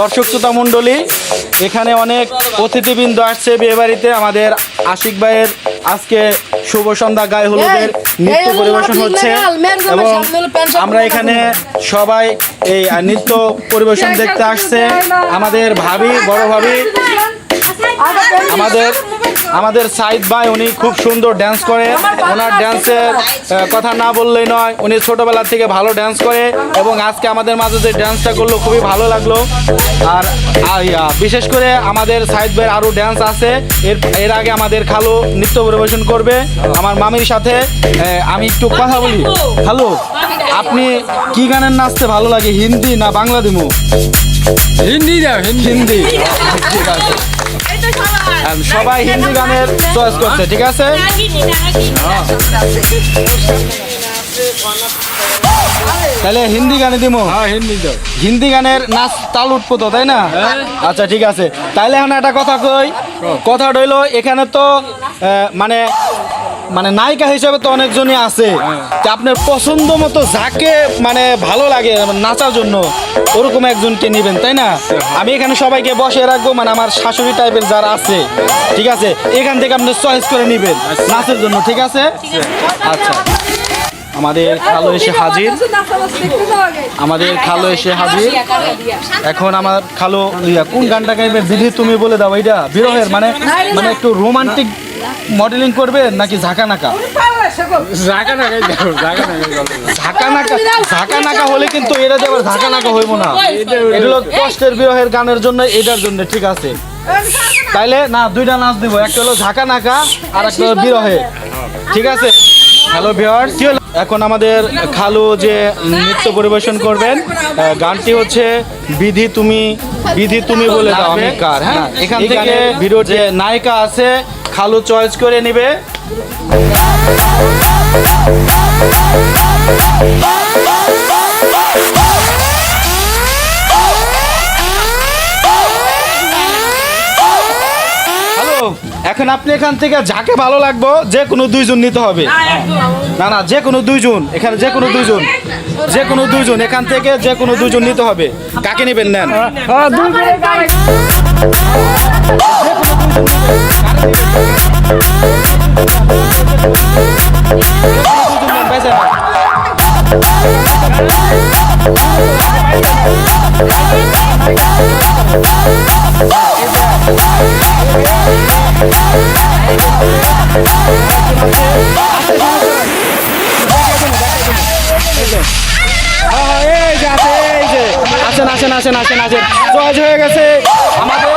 দর্শক শ্রোতা মণ্ডলী এখানে অনেক অতিথিবৃন্দ আসছে বিয়ে বাড়িতে। আমাদের আশিক ভাইয়ের আজকে শুভ সন্ধ্যা গায়ে হলুদের নৃত্য পরিবেশন হচ্ছে। এবং আমরা এখানে সবাই এই নৃত্য পরিবেশন দেখতে আসছে। আমাদের ভাবি বড় ভাবি আমাদের আমাদের সাইদ ভাই উনি খুব সুন্দর ড্যান্স করে। ওনার ড্যান্সের কথা না বললেই নয় উনি ছোটবেলা থেকে ভালো ড্যান্স করে এবং আজকে আমাদের মাঝে যে ড্যান্সটা করল খুবই ভালো লাগল। আর বিশেষ করে আমাদের সাইদ ভাইয়ের আরও ড্যান্স আছে। এর এর আগে আমাদের খালো নৃত্য পরিবেশন করবে। আমার মামির সাথে আমি একটু কথা বলি। হ্যালো আপনি কি গানের নাচতে ভালো লাগে হিন্দি না বাংলা দিমু? হিন্দি দাও হিন্দি। ঠিক আছে। সবাই হিন্দি গানের চয়েস করছে ঠিক আছে? তাহলে হিন্দি গানে দিমো। হ্যাঁ হিন্দি হিন্দি গানের নাচ তাল উঠবো তাই না? আচ্ছা ঠিক আছে। তাইলে এখন একটা কথা কই। কথা রইল এখানে তো মানে মানে নায়িকা হিসেবে তো অনেকজনই আছে। আপনার পছন্দ মতো যাকে মানে ভালো লাগে নাচার জন্য ওরকম একজনকে নেবেন, তাই না? আমি এখানে সবাইকে বসে রাখব মানে আমার শাশুড়ি টাইপের যারা আছে, ঠিক আছে? এখান থেকে আপনি চয়েস করে নেবেন, নাচের জন্য, ঠিক আছে? আচ্ছা। আমাদের খালো এসে হাজির। আমাদের খালো এসে হাজির। এখন আমার খালো কোন গানটা গাইবে? বিধি তুমি বলে দাও, এইটা বিরহের মানে মানে একটু রোমান্টিক মডেলিং করবে নাকি ঝাঁকা নাকা ঝাঁকা নাকা ঝাঁকা নাকা হলে কিন্তু এটা দিয়ে আবার ঝাঁকা নাকা হইব না। এটা হলো কষ্টের বিরহের গানের জন্য এটার জন্য ঠিক আছে? তাইলে না দুইটা নাচ দিব। একটা হলো ঝাঁকা নাকা আর একটা হলো বিরহে। ঠিক আছে? হ্যালো ভিওয়ার্স এখন আমাদের খালু যে নৃত্য পরিবেশন করবেন গানটি হচ্ছে বিধি তুমি বিধি তুমি বলে দাও আমি কার হ্যাঁ? এখান থেকে ভিডিওর যে নায়িকা আছে খালু চয়েস করে নিবে এখন আপনি এখান থেকে যাকে ভালো লাগবো যে কোনো দুইজন নিতে হবে না না যে কোনো দুইজন এখানে যে কোনো দুইজন যে কোনো দুইজন এখান থেকে যে কোনো দুইজন নিতে হবে কাকে নেবেন নেন। হ্যাঁ, হ্যাঁ, যে। আসেন আসেন আসেন আসেন। চয়েস হয়ে গেছে। আমাদের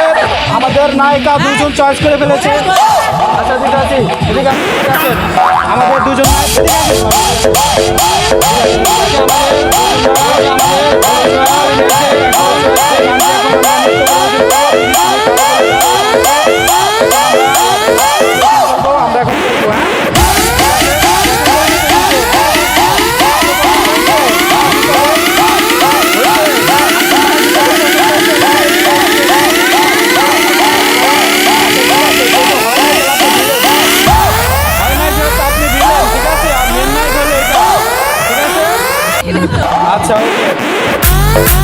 আমাদের নায়িকা দুজন চয়েস করে ফেলেছে। আচ্ছা ঠিক আছে এদিকে আসেন। আমাদের দুজন নায়িকা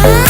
Bye.